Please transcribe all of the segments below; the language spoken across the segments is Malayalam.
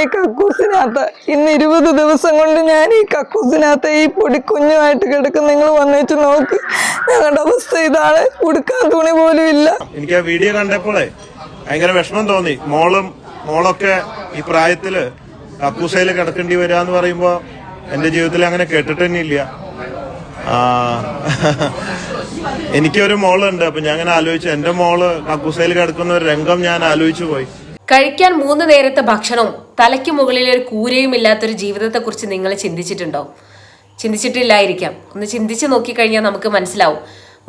ഈ കക്കൂസിനകത്ത് ഇന്ന് ഇരുപത് ദിവസം കൊണ്ട് ഞാൻ ഈ കക്കൂസിനകത്ത് ഈ പൊടി കുഞ്ഞുമായിട്ട് കിടക്കും നിങ്ങൾ വന്നിട്ട് നോക്ക്. ഞങ്ങളുടെ അവസ്ഥ ഇതാണ്. ഉടുക്കാൻ തുണി പോലും ഇല്ല. എനിക്ക് ആ വീഡിയോ കണ്ടപ്പോഴേ ഭയങ്കര വിഷമം തോന്നി. മോളും മോളൊക്കെ ഈ പ്രായത്തിൽ കക്കൂസയിൽ കിടക്കേണ്ടി വരിക എന്ന് പറയുമ്പോ എന്റെ ജീവിതത്തിൽ അങ്ങനെ കേട്ടിട്ട് തന്നെ ഇല്ല. ആ, എനിക്കൊരു മോളുണ്ട്. അപ്പൊ ഞാൻ അങ്ങനെ ആലോചിച്ചു. എന്റെ മോൾ കക്കൂസയിൽ കിടക്കുന്ന ഒരു രംഗം ഞാൻ ആലോചിച്ചു പോയി. കഴിക്കാൻ മൂന്ന് നേരത്തെ ഭക്ഷണവും തലയ്ക്ക് മുകളിൽ ഒരു കൂരയും ഇല്ലാത്തൊരു ജീവിതത്തെക്കുറിച്ച് നിങ്ങൾ ചിന്തിച്ചിട്ടുണ്ടോ? ചിന്തിച്ചിട്ടില്ലായിരിക്കാം. ഒന്ന് ചിന്തിച്ച് നോക്കിക്കഴിഞ്ഞാൽ നമുക്ക് മനസ്സിലാവും.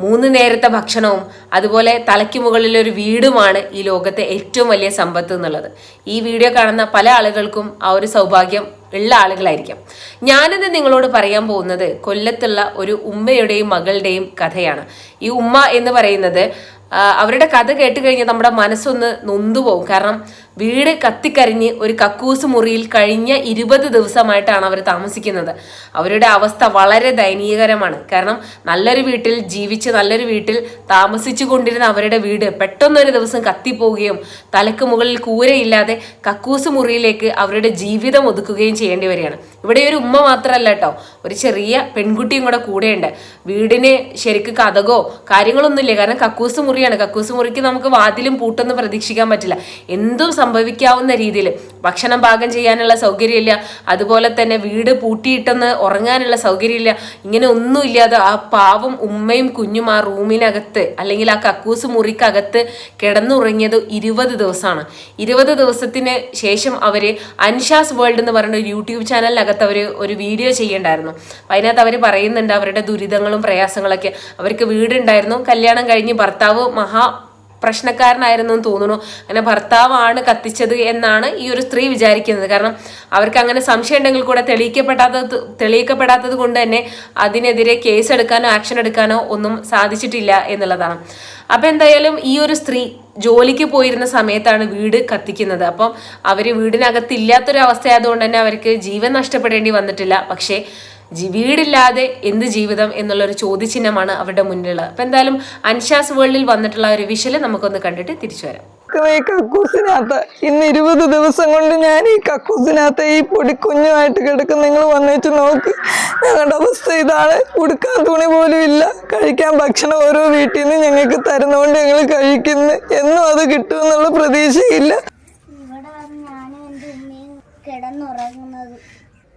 മൂന്ന് നേരത്തെ ഭക്ഷണവും അതുപോലെ തലയ്ക്ക് മുകളിൽ ഒരു വീടുമാണ് ഈ ലോകത്തെ ഏറ്റവും വലിയ സമ്പത്ത് എന്നുള്ളത്. ഈ വീഡിയോ കാണുന്ന പല ആളുകൾക്കും ആ ഒരു സൗഭാഗ്യം ഉള്ള ആളുകളായിരിക്കാം. ഞാനിന്ന് നിങ്ങളോട് പറയാൻ പോകുന്നത് കൊല്ലത്തുള്ള ഒരു ഉമ്മയുടെയും മകളുടെയും കഥയാണ്. ഈ ഉമ്മ എന്ന് പറയുന്നത് അവരുടെ കഥ കേട്ട് കഴിഞ്ഞാൽ നമ്മുടെ മനസ്സൊന്ന് നൊന്തുപോകും. കാരണം വീട് കത്തിക്കരിഞ്ഞ് ഒരു കക്കൂസ് മുറിയിൽ കഴിഞ്ഞ ഇരുപത് ദിവസമായിട്ടാണ് അവർ താമസിക്കുന്നത്. അവരുടെ അവസ്ഥ വളരെ ദയനീയകരമാണ്. കാരണം നല്ലൊരു വീട്ടിൽ ജീവിച്ച് നല്ലൊരു വീട്ടിൽ താമസിച്ചു കൊണ്ടിരുന്ന അവരുടെ വീട് പെട്ടെന്നൊരു ദിവസം കത്തിപ്പോവുകയും തലക്ക് മുകളിൽ കൂരയില്ലാതെ കക്കൂസ് മുറിയിലേക്ക് അവരുടെ ജീവിതം ഒതുക്കുകയും ചെയ്യേണ്ടി വരികയാണ്. ഇവിടെ ഒരു ഉമ്മ മാത്രമല്ല കേട്ടോ. ഒരു ചെറിയ പെൺകുട്ടിയും കൂടെ കൂടെയുണ്ട്. വീടിന് ശരിക്ക് കഥകോ കാര്യങ്ങളൊന്നുമില്ല. കാരണം കക്കൂസ് മുറിയാണ്. കക്കൂസ് മുറിക്ക് നമുക്ക് വാതിലും പൂട്ടൊന്നും പ്രതീക്ഷിക്കാൻ പറ്റില്ല. എന്തും സംഭവിക്കാവുന്ന രീതിയിൽ ഭക്ഷണം പാകം ചെയ്യാനുള്ള സൗകര്യമില്ല. അതുപോലെ തന്നെ വീട് പൂട്ടിയിട്ടെന്ന് ഉറങ്ങാനുള്ള സൗകര്യമില്ല. ഇങ്ങനെ ഒന്നുമില്ലാതെ ആ പാവം ഉമ്മയും കുഞ്ഞും ആ റൂമിനകത്ത് അല്ലെങ്കിൽ ആ കക്കൂസ് മുറിക്കകത്ത് കിടന്നുറങ്ങിയത് ഇരുപത് ദിവസമാണ്. ഇരുപത് ദിവസത്തിന് ശേഷം അവർ അൻഷാസ് വേൾഡ് എന്ന് പറയുന്ന ഒരു യൂട്യൂബ് ചാനലിനകത്ത് അവർ ഒരു വീഡിയോ ചെയ്യണ്ടായിരുന്നു. അതിനകത്ത് അവർ പറയുന്നുണ്ട് അവരുടെ ദുരിതങ്ങളും പ്രയാസങ്ങളൊക്കെ. അവർക്ക് വീടുണ്ടായിരുന്നു. കല്യാണം കഴിഞ്ഞ് ഭർത്താവ് മഹാ പ്രശ്നക്കാരനായിരുന്നു എന്ന് തോന്നുന്നു. അങ്ങനെ ഭർത്താവാണ് കത്തിച്ചത് എന്നാണ് ഈ ഒരു സ്ത്രീ വിചാരിക്കുന്നത്. കാരണം അവർക്ക് അങ്ങനെ സംശയം ഉണ്ടെങ്കിൽ കൂടെ തെളിയിക്കപ്പെടാത്തത് തെളിയിക്കപ്പെടാത്തത് കൊണ്ട് തന്നെ അതിനെതിരെ കേസ് എടുക്കാനോ ആക്ഷൻ എടുക്കാനോ ഒന്നും സാധിച്ചിട്ടില്ല എന്നുള്ളതാണ്. അപ്പം എന്തായാലും ഈ ഒരു സ്ത്രീ ജോലിക്ക് പോയിരുന്ന സമയത്താണ് വീട് കത്തിക്കുന്നത്. അപ്പം അവർ വീടിനകത്ത് ഇല്ലാത്തൊരു അവസ്ഥയായതുകൊണ്ട് തന്നെ അവർക്ക് ജീവൻ നഷ്ടപ്പെടേണ്ടി വന്നിട്ടില്ല. പക്ഷേ വീടില്ലാതെ എന്ത് ജീവിതം എന്നുള്ളൊരു ചോദ്യചിഹ്നമാണ് അവരുടെ മുന്നിലുള്ളത്. അപ്പൊ എന്തായാലും അൻഷാസ് വേൾഡിൽ വന്നിട്ടുള്ള ഒരു വിഷൽ നമുക്കൊന്ന് കണ്ടിട്ട് തിരിച്ചു വരാം. ഈ കക്കൂസിനകത്ത് ഇന്ന് ഇരുപത് ദിവസം കൊണ്ട് ഞാൻ ഈ കക്കൂസിനകത്ത് ഈ പൊടി കുഞ്ഞുമായിട്ട് കിടക്കും നിങ്ങൾ വന്നിട്ട് നോക്ക്. ഞങ്ങളുടെ അവസ്ഥ ഇതാണ്. ഉടുക്കാൻ തുണി പോലും ഇല്ല. കഴിക്കാൻ ഭക്ഷണം ഓരോ വീട്ടിൽ നിന്ന് ഞങ്ങൾക്ക് തരുന്നതുകൊണ്ട് ഞങ്ങൾ കഴിക്കുന്നു. എന്നും അത് കിട്ടുമെന്നുള്ള പ്രതീക്ഷയില്ല. ഇവിടെ വന്ന് ഞാനും എന്റെ ഉമ്മയും കിടന്നുറങ്ങുന്നത്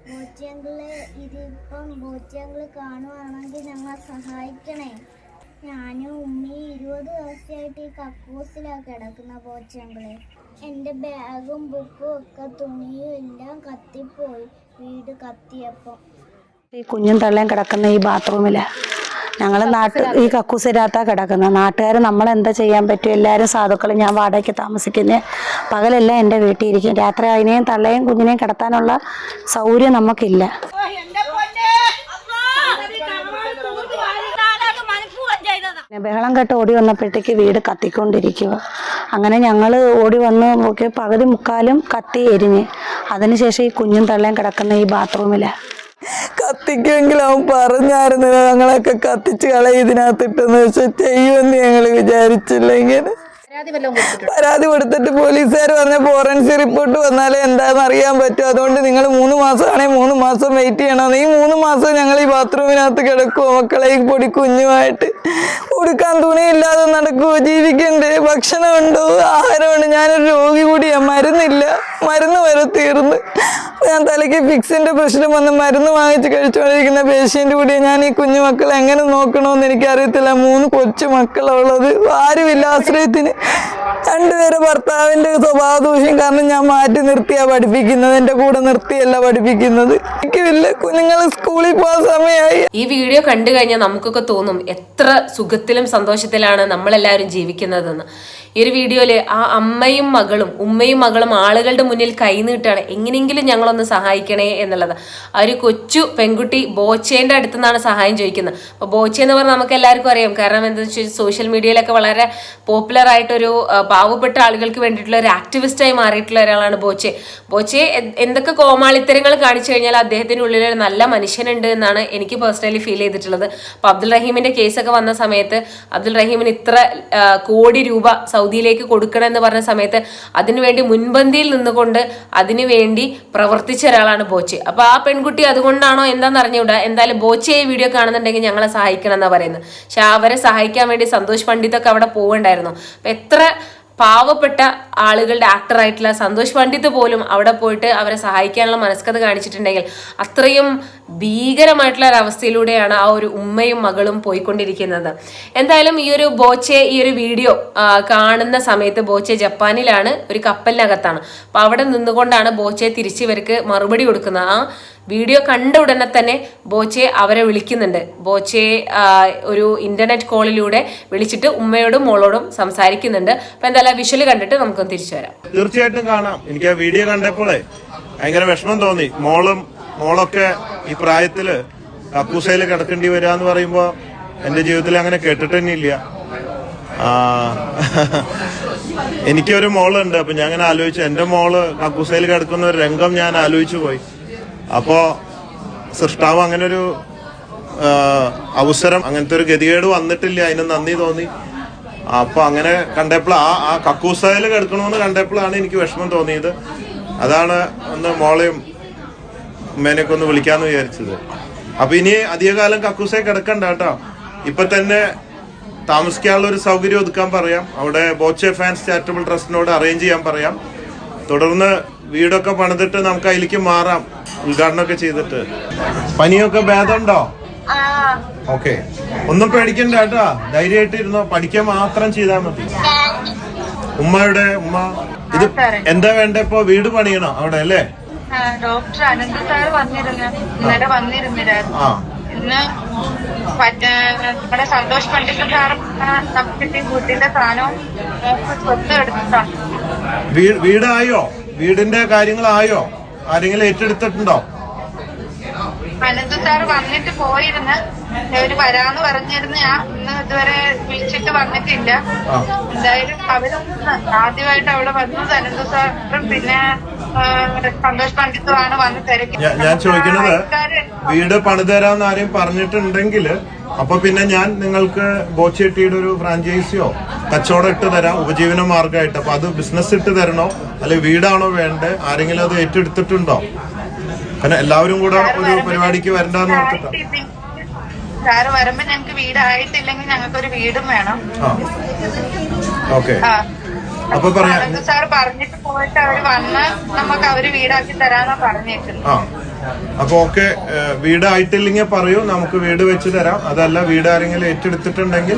ബോച്ചങ്കിൾ ബോച്ചങ്കിൾ കാണുവാണെങ്കിൽ ഞങ്ങളെ സഹായിക്കണേ. ഞാനും ഉമ്മയും ഇരുപത് ദിവസമായിട്ട് ഈ കക്കൂസിലാണ് കിടക്കുന്ന ബോച്ചങ്കിൾ എന്റെ ബാഗും ബുക്കും ഒക്കെ തുണിയും എല്ലാം കത്തിപ്പോയി വീട് കത്തിയപ്പം. ഈ കുഞ്ഞും തള്ളയും കിടക്കുന്ന ഈ ബാത്റൂമിൽ ഞങ്ങൾ നാട്ട് ഈ കക്കൂസിനകത്താ കിടക്കുന്നത് നാട്ടുകാർ നമ്മളെന്താ ചെയ്യാൻ പറ്റും? എല്ലാവരും സാധുക്കൾ ഞാൻ വാടകയ്ക്ക് താമസിക്കുന്നത് പകലെല്ലാം എന്റെ വീട്ടിൽ ഇരിക്കും. രാത്രി അതിനെയും തള്ളയും കുഞ്ഞിനെയും കിടത്താനുള്ള സൗകര്യം നമുക്കില്ല. ബഹളം കേട്ട് ഓടി വന്നപ്പോഴത്തേക്ക് വീട് കത്തിക്കൊണ്ടിരിക്കുക. അങ്ങനെ ഞങ്ങൾ ഓടി വന്ന് നോക്കി പകുതി മുക്കാലും കത്തി എരിഞ്ഞ്. അതിനുശേഷം ഈ കുഞ്ഞും തള്ളയും കിടക്കുന്ന ഈ ബാത്റൂമിൽ കത്തിക്കുമെങ്കിൽ അവൻ പറഞ്ഞായിരുന്നു ഞങ്ങളൊക്കെ കത്തിച്ച് കളയും ഇതിനകത്തിട്ടെന്ന്. വെച്ചാൽ ചെയ്യുമെന്ന് ഞങ്ങൾ വിചാരിച്ചില്ല ഇങ്ങനെ പരാതി കൊടുത്തിട്ട് പോലീസുകാർ പറഞ്ഞ ഫോറൻസിക് റിപ്പോർട്ട് വന്നാലേ എന്താന്ന് അറിയാൻ പറ്റും. അതുകൊണ്ട് നിങ്ങൾ മൂന്ന് മാസമാണെങ്കിൽ മൂന്ന് മാസം വെയിറ്റ് ചെയ്യണം. ഈ മൂന്ന് മാസം ഞങ്ങൾ ഈ ബാത്റൂമിനകത്ത് കിടക്കുമോ മക്കളെ ഈ പൊടി കുഞ്ഞുമായിട്ട്. കൊടുക്കാൻ തുണിയില്ലാതെ നടക്കുമോ ജീവിക്കണ്ടേ? ഭക്ഷണമുണ്ടോ ആഹാരമുണ്ട് ഞാനൊരു രോഗി കൂടിയാണ് മരുന്നില്ല. മരുന്ന് വരെ തീർന്ന്. ഞാൻ തലയ്ക്ക് ഫിക്സിന്റെ പ്രശ്നം വന്ന് മരുന്ന് വാങ്ങിച്ച് കഴിച്ചുകൊണ്ടിരിക്കുന്ന പേഷ്യന്റ് കൂടി ഞാൻ ഈ കുഞ്ഞു മക്കളെ എങ്ങനെ നോക്കണമെന്ന് എനിക്കറിയത്തില്ല. മൂന്ന് കൊച്ചു മക്കളുള്ളത്. ആരുമില്ല ആശ്രയത്തിന്. രണ്ടുപേരെ ഭർത്താവിന്റെ സ്വഭാവ ദൂഷ്യം കാരണം ഞാൻ മാറ്റി നിർത്തിയാ പഠിപ്പിക്കുന്നത്. എന്റെ കൂടെ നിർത്തിയല്ല പഠിപ്പിക്കുന്നത്. എനിക്കില്ല കുഞ്ഞുങ്ങൾ സ്കൂളിൽ പോകാൻ സമയമായി ഈ വീഡിയോ കണ്ടു കഴിഞ്ഞാൽ നമുക്കൊക്കെ തോന്നും എത്ര സുഖത്തിലും സന്തോഷത്തിലാണ് നമ്മളെല്ലാവരും ജീവിക്കുന്നതെന്ന്. ഈ ഒരു വീഡിയോയിൽ ആ അമ്മയും മകളും ഉമ്മയും മകളും ആളുകളുടെ മുന്നിൽ കൈനീട്ടാണ് എങ്ങനെയെങ്കിലും ഞങ്ങളൊന്ന് സഹായിക്കണേ എന്നുള്ളത്. ആ ഒരു കൊച്ചു പെൺകുട്ടി ബോച്ചേന്റെ അടുത്തു നിന്നാണ് സഹായം ചോദിക്കുന്നത്. അപ്പോൾ ബോച്ചെ എന്ന് പറഞ്ഞാൽ നമുക്ക് എല്ലാവർക്കും അറിയാം. കാരണം എന്താ വെച്ചാൽ സോഷ്യൽ മീഡിയയിലൊക്കെ വളരെ പോപ്പുലർ ആയിട്ടൊരു പാവപ്പെട്ട ആളുകൾക്ക് വേണ്ടിയിട്ടുള്ള ഒരു ആക്ടിവിസ്റ്റായി മാറിയിട്ടുള്ള ഒരാളാണ് ബോച്ചെ. ബോച്ചെ എന്തൊക്കെ കോമാളിത്തരങ്ങൾ കാണിച്ചു കഴിഞ്ഞാൽ അദ്ദേഹത്തിന്റെ ഉള്ളിൽ ഒരു നല്ല മനുഷ്യനുണ്ട് എന്നാണ് എനിക്ക് പേഴ്സണലി ഫീൽ ചെയ്തിട്ടുള്ളത്. അപ്പോൾ അബ്ദുൾ റഹീമിന്റെ കേസൊക്കെ വന്ന സമയത്ത് അബ്ദുൾ റഹീമിന് ഇത്ര കോടി രൂപ സൗദിയിലേക്ക് കൊടുക്കണം എന്ന് പറഞ്ഞ സമയത്ത് അതിനുവേണ്ടി മുൻപന്തിയിൽ നിന്നുകൊണ്ട് അതിനുവേണ്ടി പ്രവർത്തിച്ച ഒരാളാണ് ബോച്ചെ. അപ്പൊ ആ പെൺകുട്ടി അതുകൊണ്ടാണോ എന്താണെന്ന് അറിഞ്ഞുകൂടാ? എന്തായാലും ബോച്ചെ ഈ വീഡിയോ കാണുന്നുണ്ടെങ്കിൽ ഞങ്ങളെ സഹായിക്കണം എന്നാ പറയുന്നത്. പക്ഷെ അവരെ സഹായിക്കാൻ വേണ്ടി സന്തോഷ് പണ്ഡിതൊക്കെ അവിടെ പോവുണ്ടായിരുന്നു അപ്പൊ എത്ര പാവപ്പെട്ട ആളുകളുടെ ആക്ടറായിട്ടുള്ള സന്തോഷ് പണ്ഡിത് പോലും അവിടെ പോയിട്ട് അവരെ സഹായിക്കാനുള്ള മനസ്കഥ കാണിച്ചിട്ടുണ്ടെങ്കിൽ അത്രയും ഭീകരമായിട്ടുള്ള ഒരവസ്ഥയിലൂടെയാണ് ആ ഒരു ഉമ്മയും മകളും പോയിക്കൊണ്ടിരിക്കുന്നത്. എന്തായാലും ഈ ഒരു ബോച്ചെ ഈ ഒരു വീഡിയോ കാണുന്ന സമയത്ത് ബോച്ചെ ജപ്പാനിലാണ് ഒരു കപ്പലിനകത്താണ്. അപ്പൊ അവിടെ നിന്നുകൊണ്ടാണ് ബോച്ചെ തിരിച്ച് ഇവർക്ക് മറുപടി കൊടുക്കുന്നത്. ആ വീഡിയോ കണ്ട ഉടനെ തന്നെ ബോച്ചെ അവരെ വിളിക്കുന്നുണ്ട്. ബോച്ചെ ഒരു ഇന്റർനെറ്റ് കോളിലൂടെ വിളിച്ചിട്ട് ഉമ്മയോടും മോളോടും സംസാരിക്കുന്നുണ്ട്. അപ്പൊ എന്തായാലും വിഷ്വൽ കണ്ടിട്ട് നമുക്ക് തിരിച്ചു വരാം. തീർച്ചയായിട്ടും കാണാം. എനിക്ക് ആ വീഡിയോ കണ്ടപ്പോഴേ ഭയങ്കര വിഷമം തോന്നി. മോളും മോളൊക്കെ ഈ പ്രായത്തിൽ കക്കൂസയിൽ കിടക്കേണ്ടി വരിക എന്ന് പറയുമ്പോ എന്റെ ജീവിതത്തിൽ അങ്ങനെ കേട്ടിട്ട് ഇല്ല. എനിക്കൊരു മോളുണ്ട്. അപ്പൊ ഞാൻ അങ്ങനെ ആലോചിച്ചു. എന്റെ മോൾ കക്കൂസയിൽ കിടക്കുന്ന ഒരു രംഗം ഞാൻ ആലോചിച്ചു പോയി. അപ്പോ സൃഷ്ടാവ് അങ്ങനെ ഒരു അവസരം അങ്ങനത്തെ ഒരു ഗതികേട് വന്നിട്ടില്ല. അതിന് നന്ദി തോന്നി. അപ്പൊ അങ്ങനെ കണ്ടപ്പോൾ ആ ആ കക്കൂസയിൽ കിടക്കണമെന്ന് കണ്ടപ്പോഴാണ് എനിക്ക് വിഷമം തോന്നിയത്. അതാണ് ഒന്ന് മോളെയും ഉമ്മേനെയൊക്കെ ഒന്ന് വിളിക്കാന്ന് വിചാരിച്ചത്. അപ്പൊ ഇനി അധികകാലം കക്കൂസേ കിടക്കണ്ട കേട്ടോ. ഇപ്പൊ തന്നെ താമസിക്കാനുള്ള ഒരു സൗകര്യം ഒതുക്കാൻ പറയാം. അവിടെ ബോച്ചെ ഫാൻസ് ചാരിറ്റബിൾ ട്രസ്റ്റിനോട് അറേഞ്ച് ചെയ്യാൻ പറയാം. തുടർന്ന് വീടൊക്കെ പണിതിട്ട് നമുക്ക് അതിലേക്ക് മാറാം. ഉദ്ഘാടനമൊക്കെ ചെയ്തിട്ട്. പനിയൊക്കെ ഭേദമുണ്ടോ? ഓക്കെ. ഒന്നും പേടിക്കണ്ട കേട്ടോ. ധൈര്യമായിട്ട് ഇരുന്നോ. പഠിക്കാൻ മാത്രം ചെയ്താൽ മതി. ഉമ്മയുടെ ഉമ്മ. ഇത് എന്താ വേണ്ട ഇപ്പൊ? വീട് പണിയണോ അവിടെ അല്ലേ? ഡോക്ടർ അനന്ത സാർ വന്നിരുന്നു. ഇന്നലെ വന്നിരുന്നില്ലായിരുന്നു. ആ. ഇന്ന് നമ്മുടെ സന്തോഷ് പണ്ഡിറ്റ് സാറും നമുക്ക് വീട്ടിന്റെ സാധനവും സ്വത്ത് എടുത്തിട്ടുണ്ട് വീടായോ? വീടിന്റെ കാര്യങ്ങളായോ? ആരെങ്കിലും ഏറ്റെടുത്തിട്ടുണ്ടോ? സാർ വന്നിട്ട് പോയിരുന്ന്. അവർ വരാന്ന് പറഞ്ഞിരുന്ന. ഞാൻ ഇന്ന് ഇതുവരെ വിളിച്ചിട്ട് വന്നിട്ടില്ല. എന്തായാലും അവരൊന്ന് ആദ്യമായിട്ട് അവിടെ വന്നത് അനന്ത സാറും പിന്നെ സന്തോഷ് പണ്ഡിത്തുമാണ് വന്ന് തിരക്കി. ഞാൻ ചോദിക്കുന്നത് വീട് പണിതരാന്ന് ആരെയും പറഞ്ഞിട്ടുണ്ടെങ്കിൽ അപ്പൊ പിന്നെ ഞാൻ നിങ്ങൾക്ക് ബോച്ചേട്ടിയുടെ ഒരു ഫ്രാഞ്ചൈസിയോ കച്ചവടം ഇട്ട് തരാം ഉപജീവന മാർഗമായിട്ട് അപ്പൊ അത് ബിസിനസ് ഇട്ട് തരണോ? അല്ലെ വീടാണോ വേണ്ടേ ആരെങ്കിലും അത് ഏറ്റെടുത്തിട്ടുണ്ടോ? കാരണം എല്ലാവരും കൂടെ ഒരു പരിപാടിക്ക് വരണ്ടെന്ന് ഓർത്തിട്ടാ. സാറ് വരുമ്പോ ഞങ്ങക്ക് വീടായിട്ടില്ലെങ്കിൽ ഞങ്ങൾക്ക് ഒരു വീടും വേണം. ഓക്കെ. അപ്പൊ പറയാം. സാർ പറഞ്ഞിട്ട് പോയിട്ട് അവർ വന്ന് നമുക്ക് അവർ വീടാക്കി തരാന്നാ പറഞ്ഞേക്കുന്നത്. ആ അപ്പൊ ഓക്കെ വീടായിട്ടില്ലെങ്കിൽ പറയൂ നമുക്ക് വീട് വെച്ച് തരാം. അതല്ല വീട് ആരെങ്കിലും ഏറ്റെടുത്തിട്ടുണ്ടെങ്കിൽ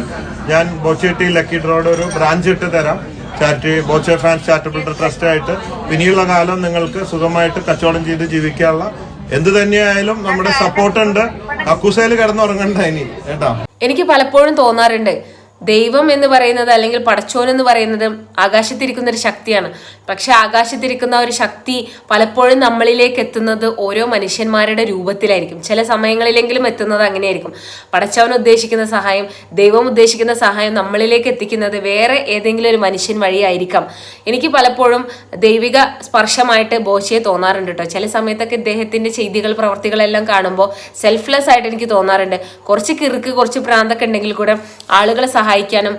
ഞാൻ ബോച്ചേട്ടി ലക്കി ഡ്രോയുടെ ഒരു ബ്രാഞ്ച് ഇട്ട് തരാം. Charity Boche fans charitable trust ആയിട്ട്. ഇനിയുള്ള കാലം നിങ്ങൾക്ക് സുഖമായിട്ട് കച്ചവടം ചെയ്ത് ജീവിക്കാനുള്ള എന്ത് തന്നെയായാലും നമ്മുടെ സപ്പോർട്ട് ഉണ്ട്. അക്കൂസയിൽ കിടന്നുറങ്ങണ്ട ഇനി കേട്ടാ. എനിക്ക് പലപ്പോഴും തോന്നാറുണ്ട് ദൈവം എന്ന് പറയുന്നത് അല്ലെങ്കിൽ പടച്ചോൻ എന്ന് പറയുന്നത് ആകാശത്തിരിക്കുന്ന ഒരു ശക്തിയാണ്. പക്ഷെ ആകാശത്തിരിക്കുന്ന ഒരു ശക്തി പലപ്പോഴും നമ്മളിലേക്ക് എത്തുന്നത് ഓരോ മനുഷ്യന്മാരുടെ രൂപത്തിലായിരിക്കും. ചില സമയങ്ങളിലെങ്കിലും എത്തുന്നത് അങ്ങനെയായിരിക്കും. പടച്ചവൻ ഉദ്ദേശിക്കുന്ന സഹായം ദൈവം ഉദ്ദേശിക്കുന്ന സഹായം നമ്മളിലേക്ക് എത്തിക്കുന്നത് വേറെ ഏതെങ്കിലും ഒരു മനുഷ്യൻ വഴിയായിരിക്കാം. എനിക്ക് പലപ്പോഴും ദൈവിക സ്പർശമായിട്ട് ബോശയെ തോന്നാറുണ്ട് കേട്ടോ. ചില സമയത്തൊക്കെ ഇദ്ദേഹത്തിന്റെ ചെയ്തികൾ പ്രവർത്തികളെല്ലാം കാണുമ്പോൾ സെൽഫ്ലെസ് ആയിട്ട് എനിക്ക് തോന്നാറുണ്ട്. കുറച്ച് കിറുക്ക് കുറച്ച് പ്രാന്തൊക്കെ ഉണ്ടെങ്കിൽ കൂടെ ആളുകളെ സഹായിക്കാനും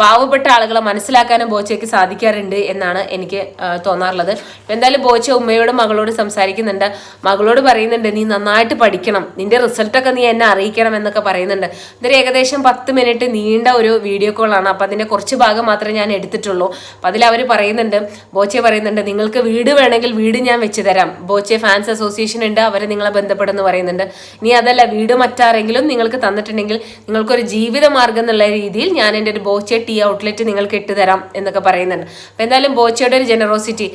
പാവപ്പെട്ട ആളുകളെ മനസ്സിലാക്കാനും ബോച്ചയ്ക്ക് സാധിക്കാറുണ്ട് എന്നാണ് എനിക്ക് തോന്നാറുള്ളത്. എന്തായാലും ബോച്ച ഉമ്മയോട് മകളോട് സംസാരിക്കുന്നുണ്ട്. മകളോട് പറയുന്നുണ്ട് നീ നന്നായിട്ട് പഠിക്കണം. നിന്റെ റിസൾട്ടൊക്കെ നീ എന്നെ അറിയിക്കണം എന്നൊക്കെ പറയുന്നുണ്ട്. ഇതൊരു ഏകദേശം പത്ത് മിനിറ്റ് നീണ്ട ഒരു വീഡിയോ കോളാണ്. അപ്പം അതിന്റെ കുറച്ച് ഭാഗം മാത്രമേ ഞാൻ എടുത്തിട്ടുള്ളൂ. അപ്പം അതിൽ അവർ പറയുന്നുണ്ട് ബോച്ചെ പറയുന്നുണ്ട് നിങ്ങൾക്ക് വീട് വേണമെങ്കിൽ വീട് ഞാൻ വെച്ച് തരാം. ബോച്ചെ ഫാൻസ് അസോസിയേഷൻ ഉണ്ട് അവരെ നിങ്ങളെ ബന്ധപ്പെടുന്നു പറയുന്നുണ്ട്. ഇനി അതല്ല വീട് മറ്റാരെങ്കിലും നിങ്ങൾക്ക് തന്നിട്ടുണ്ടെങ്കിൽ നിങ്ങൾക്കൊരു ജീവിത മാർഗം എന്നുള്ള രീതിയിൽ ഞാൻ എന്റെ ഒരു ബോച്ചെ ടീ ഔട്ട്ലെറ്റ് നിങ്ങൾക്ക് ഇട്ടുതരാം എന്നൊക്കെ പറയുന്നുണ്ട്. അപ്പോൾ എന്തായാലും ബോച്ചയുടെ ഒരു ജനറോസിറ്റി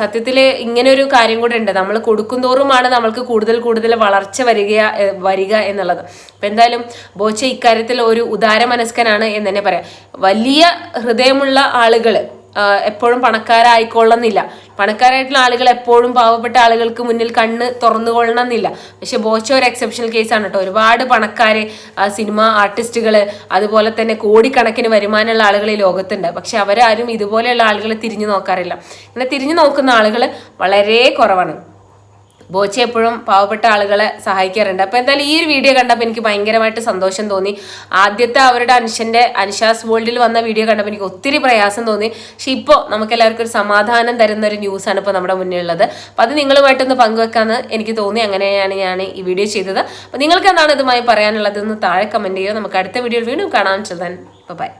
സത്യത്തിൽ ഇങ്ങനെ ഒരു കാര്യം കൂടെ ഉണ്ട്. നമ്മൾ കൊടുക്കുന്തോറുമാണ് നമ്മൾക്ക് കൂടുതൽ കൂടുതൽ വളർച്ച വരിക വരിക എന്നുള്ളത്. അപ്പോൾ എന്തായാലും ബോച്ച ഇക്കാര്യത്തിൽ ഒരു ഉദാര മനസ്കനാണ് എന്ന് തന്നെ പറയാം. വലിയ ഹൃദയമുള്ള ആളുകൾ എപ്പോഴും പണക്കാരായിക്കൊള്ളുന്നില്ല. പണക്കാരായിട്ടുള്ള ആളുകൾ എപ്പോഴും പാവപ്പെട്ട ആളുകൾക്ക് മുന്നിൽ കണ്ണ് തുറന്നു കൊള്ളണമെന്നില്ല. പക്ഷെ ബോച്ച ഒരു എക്സെപ്ഷണൽ കേസാണ് കേട്ടോ. ഒരുപാട് പണക്കാര് സിനിമ ആർട്ടിസ്റ്റുകൾ അതുപോലെ തന്നെ കോടിക്കണക്കിന് വരുമാനമുള്ള ആളുകൾ ഈ ലോകത്തുണ്ട്. പക്ഷെ അവരാരും ഇതുപോലെയുള്ള ആളുകളെ തിരിഞ്ഞു നോക്കാറില്ല. ഇങ്ങനെ തിരിഞ്ഞു നോക്കുന്ന ആളുകൾ വളരെ കുറവാണ്. ബോച്ച എപ്പോഴും പാവപ്പെട്ട ആളുകളെ സഹായിക്കാറുണ്ട്. അപ്പോൾ എന്തായാലും ഈ ഒരു വീഡിയോ കണ്ടപ്പോൾ എനിക്ക് ഭയങ്കരമായിട്ട് സന്തോഷം തോന്നി. ആദ്യത്തെ അവരുടെ അനുഷന്റെ അനുഷാസ് വേൾഡിൽ വന്ന വീഡിയോ കണ്ടപ്പോൾ എനിക്ക് ഒത്തിരി പ്രയാസം തോന്നി. പക്ഷെ ഇപ്പോൾ നമുക്ക് എല്ലാവർക്കും ഒരു സമാധാനം തരുന്ന ഒരു ന്യൂസാണ് ഇപ്പോൾ നമ്മുടെ മുന്നിൽ ഉള്ളത് അപ്പോൾ അത് നിങ്ങളുമായിട്ടൊന്ന് പങ്കുവെക്കാമെന്ന് എനിക്ക് തോന്നി. അങ്ങനെയാണ് ഞാൻ ഈ വീഡിയോ ചെയ്തത്. അപ്പോൾ നിങ്ങൾക്ക് എന്താണ് ഇതുമായി പറയാനുള്ളത് എന്ന് താഴെ കമന്റ് ചെയ്യുക. നമുക്ക് അടുത്ത വീഡിയോയിൽ വീണ്ടും കാണാൻ ചെല്ലാൻ ബൈ